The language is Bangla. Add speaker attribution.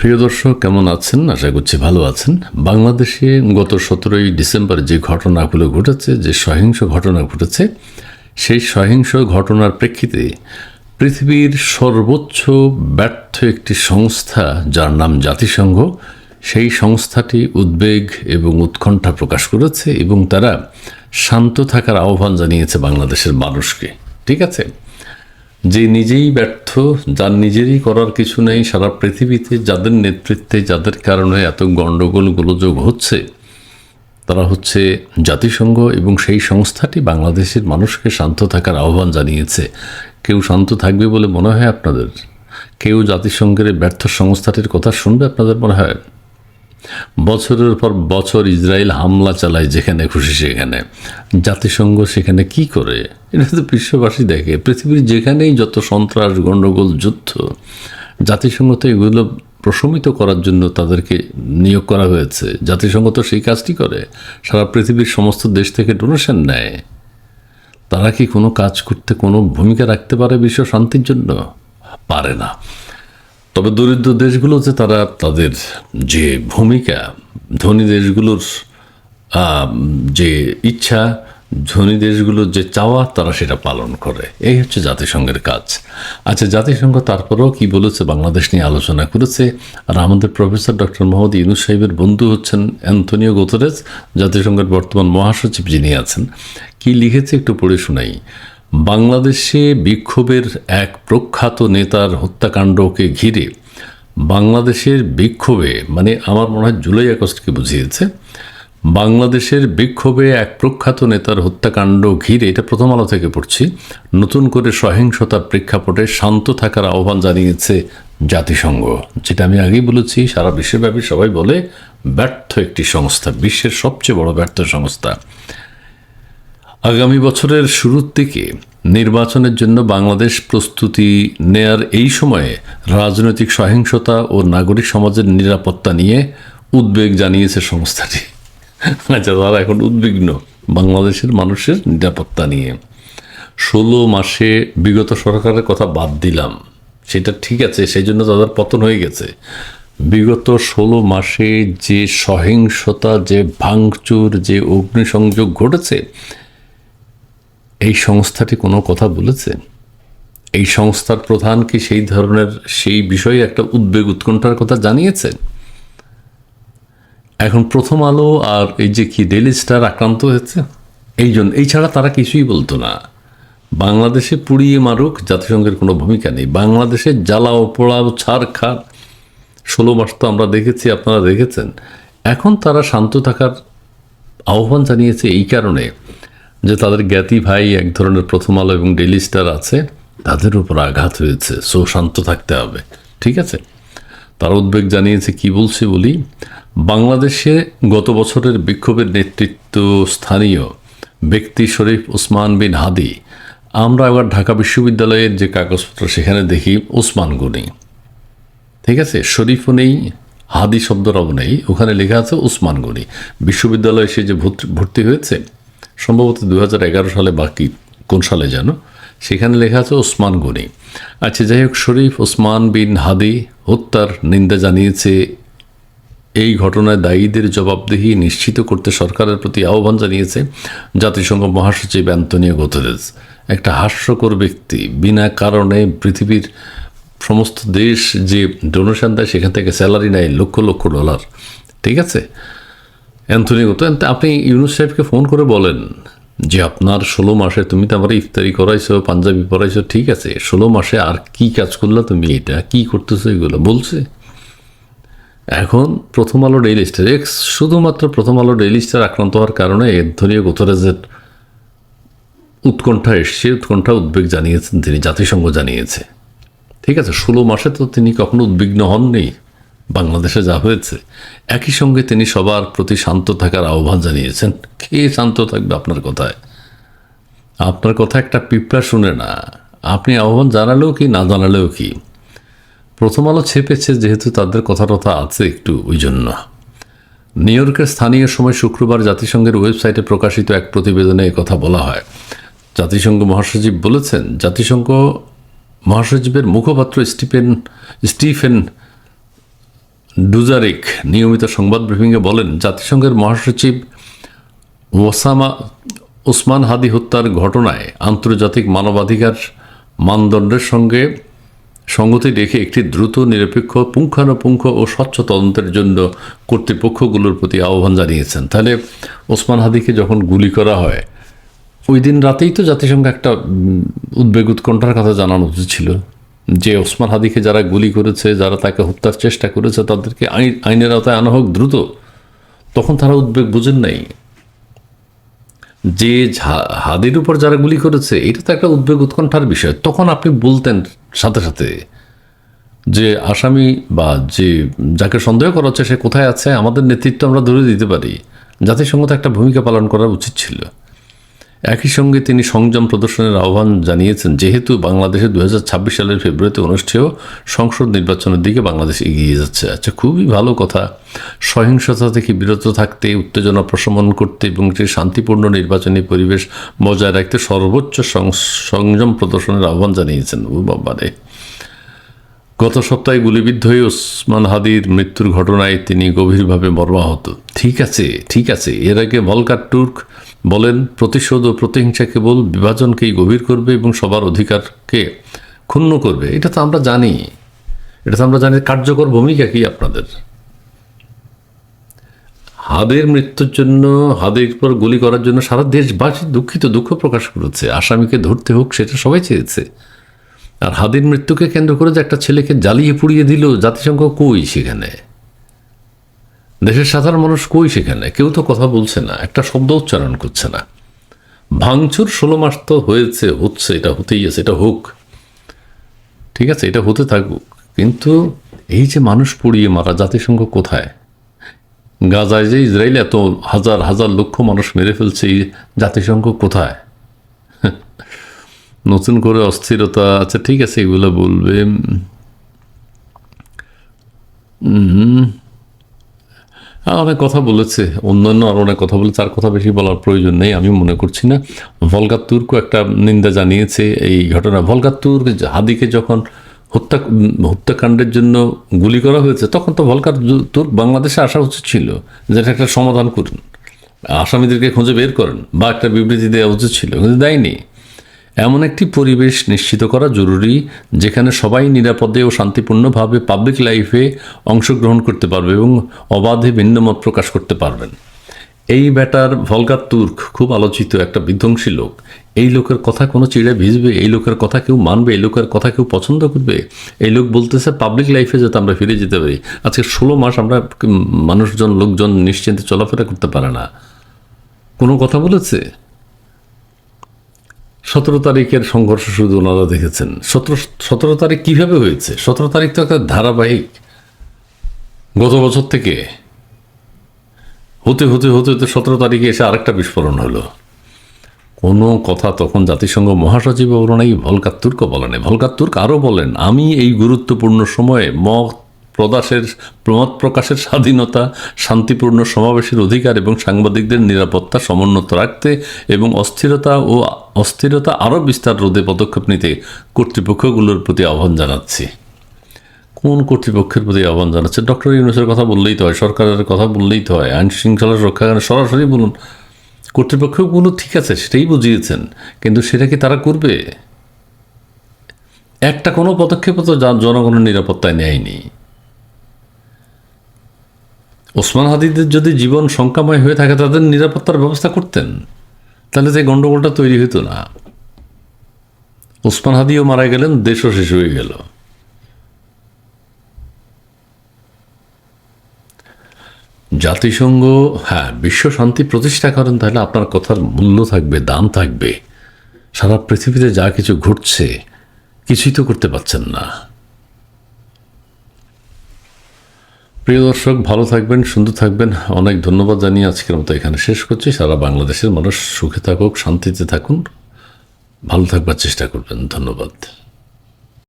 Speaker 1: প্রিয় দর্শক, কেমন আছেন? আশা করছি ভালো আছেন। বাংলাদেশে গত সতেরোই ডিসেম্বর যে ঘটনাগুলো ঘটেছে, যে সহিংস ঘটনা ঘটেছে, সেই সহিংস ঘটনার প্রেক্ষিতে পৃথিবীর সর্বোচ্চ ব্যর্থ একটি সংস্থা, যার নাম জাতিসংঘ, সেই সংস্থাটি উদ্বেগ এবং উৎকণ্ঠা প্রকাশ করেছে এবং তারা শান্ত থাকার আহ্বান জানিয়েছে বাংলাদেশের মানুষকে। ঠিক আছে? যে নিজেই ব্যর্থ, যার নিজেরই করার কিছু নেই, সারা পৃথিবীতে যাদের নেতৃত্বে, যাদের কারণে এত গণ্ডগোল গোলযোগ হচ্ছে, তারা হচ্ছে জাতিসংঘ এবং সেই সংস্থাটি বাংলাদেশের মানুষকে শান্ত থাকার আহ্বান জানিয়েছে। কেউ শান্ত থাকবে বলে মনে হয় আপনাদের? কেউ জাতিসংঘের ব্যর্থ সংস্থাটির কথা শুনবে আপনাদের মনে হয়? বছরের পর বছর ইসরায়েল হামলা চালায় যেখানে খুশি সেখানে। জাতিসংঘ সেখানে কি করে? এটা তো বিশ্ববাসী দেখে। পৃথিবীর যেখানেই যত সন্ত্রাস গণ্ডগোল যুদ্ধ, জাতিসংঘ তো এগুলো প্রশমিত করার জন্য তাদেরকে নিয়োগ করা হয়েছে। জাতিসংঘ তো সেই কাজটি করে। সারা পৃথিবীর সমস্ত দেশ থেকে ডোনেশন নেয়। তারা কি কোনো কাজ করতে কোনো ভূমিকা রাখতে পারে বিশ্ব শান্তির জন্য? পারে না। তবে দরিদ্র দেশগুলো দেশগুলোতে তারা তাদের যে ভূমিকা, ধনী দেশগুলোর যে ইচ্ছা, ধনী দেশগুলোর যে চাওয়া তারা সেটা পালন করে। এই হচ্ছে জাতিসংঘের কাজ। আচ্ছা জাতিসংঘ তারপরেও কি বলেছে? বাংলাদেশ নিয়ে আলোচনা করেছে। আর আমাদের প্রফেসর ডক্টর মোহাম্মদ ইউনুস সাহেবের বন্ধু হচ্ছেন অ্যান্থনিও গোতরেজ জাতিসংঘের বর্তমান মহাসচিব যিনি আছেন। কি লিখেছে একটু পড়ে শোনাই। বাংলাদেশে বিক্ষোভের এক প্রখ্যাত নেতার হত্যাকাণ্ডকে ঘিরে বাংলাদেশের বিক্ষোভে মানে আমার মনে হয় জুলাই আগস্টকে বুঝিয়েছে, বাংলাদেশের বিক্ষোভে এক প্রখ্যাত নেতার হত্যাকাণ্ড ঘিরে, এটা প্রথম আলো থেকে পড়ছি, নতুন করে সহিংসতার প্রেক্ষাপটে শান্ত থাকার আহ্বান জানিয়েছে জাতিসংঘ। যেটা আমি আগেই বলেছি, সারা বিশ্বব্যাপী সবাই বলে ব্যর্থ একটি সংস্থা, বিশ্বের সবচেয়ে বড় ব্যর্থ সংস্থা। আগামী বছরের শুরুর দিকে নির্বাচনের জন্য বাংলাদেশ প্রস্তুতি নেয়ার এই সময়ে রাজনৈতিক সহিংসতা ও নাগরিক সমাজের নিরাপত্তা নিয়ে উদ্বেগ জানিয়েছে সংস্থাটি। আচ্ছা তারা এখন উদ্বিগ্ন বাংলাদেশের মানুষের নিরাপত্তা নিয়ে। ষোলো মাসে বিগত সরকারের কথা বাদ দিলাম। সেটা ঠিক আছে সেই জন্য তাদের পতন হয়ে গেছে। বিগত ষোলো মাসে যে সহিংসতা, যে ভাঙচুর, যে অগ্নিসংযোগ ঘটেছে এই সংস্থাটি কোনো কথা বলেছে? এই সংস্থার প্রধান কি সেই ধরনের সেই বিষয়ে একটা উদ্বেগ উৎকণ্ঠার কথা জানিয়েছে? এখন প্রথম আলো আর এই যে কি ডেলি স্টার আক্রান্ত হয়েছে? এই জন্য এই ছাড়া তারা কিছুই বলতো না। বাংলাদেশে পুড়িয়ে মারুক জাতিসংঘের কোনো ভূমিকা নেই। বাংলাদেশে জ্বালাও পোড়াও ছাড় খার ষোলো মাস তো আমরা দেখেছি, আপনারা দেখেছেন। এখন তারা শান্ত থাকার আহ্বান জানিয়েছে এই কারণে। যে তাদের জ্ঞাতি ভাই এক ধরনের প্রথম আলো এবং ডেলি স্টার আছে, তাদের উপর আঘাত হয়েছে। সো শান্ত থাকতে হবে। ঠিক আছে? তার উদ্বেগ জানিয়েছে, কি বলছে বলি? বাংলাদেশে গত বছরের বিক্ষোভের নেতৃত্ব স্থানীয় ব্যক্তি শরীফ ওসমান বিন হাদি। আমরা আবার ঢাকা বিশ্ববিদ্যালয়ের যে কাগজপত্র, সেখানে দেখি ওসমান গনি। ঠিক আছে? শরীফও নেই, হাদি শব্দটাও নেই। ওখানে লেখা আছে ওসমান গনি। বিশ্ববিদ্যালয়ে সে যে ভর্তি হয়েছে সম্ভবত দু হাজার এগারো সালে বাকি, কোন সালে যেন? সেখানে লেখা আছে ওসমান গনি। আচ্ছা যাই হোক, শরীফ ওসমান বিন হাদি হত্যার নিন্দা জানিয়েছে। এই ঘটনায় দায়ীদের জবাবদিহি নিশ্চিত করতে সরকারের প্রতি আহ্বান জানিয়েছে জাতিসংঘ মহাসচিব অ্যান্তনিও গোতরেজ। একটা হাস্যকর ব্যক্তি, বিনা কারণে পৃথিবীর সমস্ত দেশ যে ডোনেশন দেয়, সেখান থেকে স্যালারি নেয় লক্ষ লক্ষ ডলার। ঠিক আছে? অ্যান্থনি গত আপনি ইউনুস সাহেবকে ফোন করে বলেন যে আপনার ষোলো মাসে তুমি তো আমার ইফতারি করাইছো, পাঞ্জাবি পরাইছো, ঠিক আছে, ষোলো মাসে আর কি কাজ করলা তুমি? এটা কি করতেছো এগুলো? বলছে। এখন প্রথম আলো ডেইলি স্টার, এক্স শুধুমাত্র প্রথম আলো ডেইলি স্টার আক্রান্ত হওয়ার কারণে ধনীয় গোতরেজের উৎকণ্ঠা এসছে, উৎকণ্ঠা উদ্বেগ জানিয়েছেন তিনি, জাতিসংঘ জানিয়েছে। ঠিক আছে, ষোলো মাসে তো তিনি কখনো উদ্বিগ্ন হননি। বাংলাদেশে যা হয়েছে, একই সঙ্গে তিনি সবার প্রতি শান্ত থাকার আহ্বান জানিয়েছেন। কে শান্ত থাকবে আপনার কথায়? আপনার কথা একটা পিঁপড়া শুনে না। আপনি আহ্বান জানালেও কি, না জানালেও কি? প্রথম আলো ছেপেছে, যেহেতু তাদের কথা টথা আছে একটু ওই জন্য। নিউ ইয়র্কের স্থানীয় সময় শুক্রবার জাতিসংঘের ওয়েবসাইটে প্রকাশিত এক প্রতিবেদনে কথা বলা হয়। জাতিসংঘ মহাসচিব বলেছেন, জাতিসংঘ মহাসচিবের মুখপাত্র স্টিফেন স্টিফেন ডুজারিক নিয়মিত সংবাদ ব্রিফিংয়ে বলেন, জাতিসংঘের মহাসচিব ওসামা ওসমান হাদি হত্যার ঘটনায় আন্তর্জাতিক মানবাধিকার মানদণ্ডের সঙ্গে সঙ্গতি রেখে একটি দ্রুত, নিরপেক্ষ, পুঙ্খানুপুঙ্খ ও স্বচ্ছ তদন্তের জন্য কর্তৃপক্ষগুলোর প্রতি আহ্বান জানিয়েছেন। তাহলে ওসমান হাদিকে যখন গুলি করা হয়, ওই দিন রাতেই তো জাতিসংঘ একটা উদ্বেগ উৎকণ্ঠার কথা জানানো উচিত ছিল। যে ওসমান হাদিকে যারা গুলি করেছে, যারা তাকে হত্যার চেষ্টা করেছে, তাদেরকে আইন, আইনের আওতায় আনা হোক দ্রুত, তখন তারা উদ্বেগ বুঝেন নাই। যে হাদির উপর যারা গুলি করেছে, এটা তো একটা উদ্বেগ উৎকণ্ঠার বিষয়। তখন আপনি বলতেন সাথে সাথে যে আসামি বা যে যাকে সন্দেহ করা হচ্ছে, সে কোথায় আছে? আমাদের নেতৃত্ব আমরা ধরে দিতে পারি। জাতিসংঘ তো একটা ভূমিকা পালন করা উচিত ছিল। একই সঙ্গে তিনি সংযম প্রদর্শনের আহ্বান জানিয়েছেন, যেহেতু বাংলাদেশে দুই হাজার ছাব্বিশ সালের ফেব্রুয়ারিতে অনুষ্ঠেয় সংসদ নির্বাচনের দিকে বাংলাদেশ এগিয়ে যাচ্ছে। আচ্ছা খুবই ভালো কথা। সহিংসতা থেকে বিরত থাকতে, উত্তেজনা প্রশমন করতে এবং একটি শান্তিপূর্ণ নির্বাচনী পরিবেশ বজায় রাখতে সর্বোচ্চ সংযম প্রদর্শনের আহ্বান জানিয়েছেন ও বাবারে গত সপ্তাহে গুলিবিদ্ধ হয়ে ওসমান হাদির মৃত্যুর ঘটনায় তিনি গভীরভাবে মর্মাহত। ঠিক আছে ঠিক আছে, এর আগে ভলকার টুর্ক বলেন, প্রতিশোধ ও প্রতিহিংসা কেবল বিভাজনকেই গভীর করবে এবং সবার অধিকারকে ক্ষুণ্ণ করবে। এটা তো আমরা জানি। এটা তো আমরা জানি, কার্যকর ভূমিকা কি আপনাদের? হাদের মৃত্যুর জন্য, হাদের পর গুলি করার জন্য সারা দেশবাসী দুঃখিত দুঃখ প্রকাশ করেছে। আসামিকে ধরতে হোক, সেটা সবাই চেয়েছে। আর হাদির মৃত্যুকে কেন্দ্র করে যে একটা ছেলেকে জ্বালিয়ে পুড়িয়ে দিল জাতিসংঘ কই সেখানে? দেশের সাধারণ মানুষ কই সেখানে? কেউ তো কথা বলছে না, একটা শব্দ উচ্চারণ করছে না। ভাঙচুর ষোলো মাস তো হয়েছে, হচ্ছে, এটা হতেই আছে, এটা হোক। ঠিক আছে, এটা হতে থাকুক। কিন্তু এই যে মানুষ পুড়িয়ে মারা, জাতিসংঘ কোথায়? গাজায় যে ইসরায়েল এত হাজার হাজার লক্ষ মানুষ মেরে ফেলছে, এই জাতিসংঘ কোথায়? নতুন করে অস্থিরতা আচ্ছা ঠিক আছে, এগুলো বলবে। অনেক কথা বলেছে, অন্যান্য আর অনেক কথা বলেছে তার কথা বেশি বলার প্রয়োজন নেই আমি মনে করছি না। ভলগার তুর্কও একটা নিন্দা জানিয়েছে এই ঘটনা। ভলগার তুর্ক হাদিকে যখন হত্যা, হত্যাকাণ্ডের জন্য গুলি করা হয়েছে, তখন তো ভলকার তুর্ক বাংলাদেশে আসা উচিত ছিল যেটা একটা সমাধান করুন। আসামিদেরকে খুঁজে বের করেন বা একটা বিবৃতি দেওয়া উচিত ছিল, কিন্তু দেয়নি। এমন একটি পরিবেশ নিশ্চিত করা জরুরি, যেখানে সবাই নিরাপদে ও শান্তিপূর্ণভাবে পাবলিক লাইফে অংশগ্রহণ করতে পারবে এবং অবাধে ভিন্নমত প্রকাশ করতে পারবেন। এই ব্যাটার ভলগার তুর্ক খুব আলোচিত একটা বিধ্বংসী লোক। এই লোকের কথা কোনো চিড়ে ভিজবে, এই লোকের কথা কেউ মানবে, এই লোকের কথা কেউ পছন্দ করবে। এই লোক বলতেছে পাবলিক লাইফে যাতে আমরা ফিরে যেতে পারি। আজকে ষোলো মাস আমরা মানুষজন, লোকজন নিশ্চিন্তে চলাফেরা করতে পারে না। কোনো কথা বলেছে? সতেরো তারিখের সংঘর্ষ শুধু ওনারা দেখেছেন। সতেরো সতেরো তারিখ কীভাবে হয়েছে? সতেরো তারিখ তো একটা ধারাবাহিক। গত বছর থেকে হতে হতে হতে হতে সতেরো তারিখে এসে আরেকটা বিস্ফোরণ হলো। কোনো কথা তখন জাতিসংঘ মহাসচিব অরুণাই ভলকার তুর্ক বলেন। ভলকার তুর্ক আরও বলেন, আমি এই গুরুত্বপূর্ণ সময়ে মত প্রকাশের মত প্রকাশের স্বাধীনতা, শান্তিপূর্ণ সমাবেশের অধিকার এবং সাংবাদিকদের নিরাপত্তা সমুন্নত রাখতে এবং অস্থিরতা ও অস্থিরতা আরও বিস্তার রোধে পদক্ষেপ নিতে কর্তৃপক্ষগুলোর প্রতি আহ্বান জানাচ্ছি। কোন কর্তৃপক্ষের প্রতি আহ্বান জানাচ্ছে ডক্টর ইউনুসের কথা বললেই তো হয়, সরকারের কথা বললেই তো হয়, আইন শৃঙ্খলা রক্ষা সরাসরি বলুন। কর্তৃপক্ষগুলো ঠিক আছে, সেটাই বুঝিয়েছেন, কিন্তু সেটা কি তারা করবে? একটা কোনো পদক্ষেপ তো জন- জনগণের নিরাপত্তায় নেয়নি। ওসমান হাদিদের যদি জীবন শঙ্কাময় হয়ে থাকে, তাদের নিরাপত্তার ব্যবস্থা করতেন। তাহলে যে গণ্ডগোলটা তৈরি হতো না। ওসমান হাদিও মারা গেলেন, দেশও শেষ হয়ে গেল। জাতিসংঘ হ্যাঁ বিশ্ব শান্তি প্রতিষ্ঠা করেন, তাহলে আপনার কথার মূল্য থাকবে, দাম থাকবে। সারা পৃথিবীতে যা কিছু ঘটছে, কিছুই তো করতে পারছেন না। প্রিয় দর্শক, ভালো থাকবেন, সুন্দর থাকবেন। অনেক ধন্যবাদ জানিয়ে আজকের মতো এখানে শেষ করছি। সারা বাংলাদেশের মানুষ সুখে থাকুক, শান্তিতে থাকুন। ভালো থাকবার চেষ্টা করবেন। ধন্যবাদ।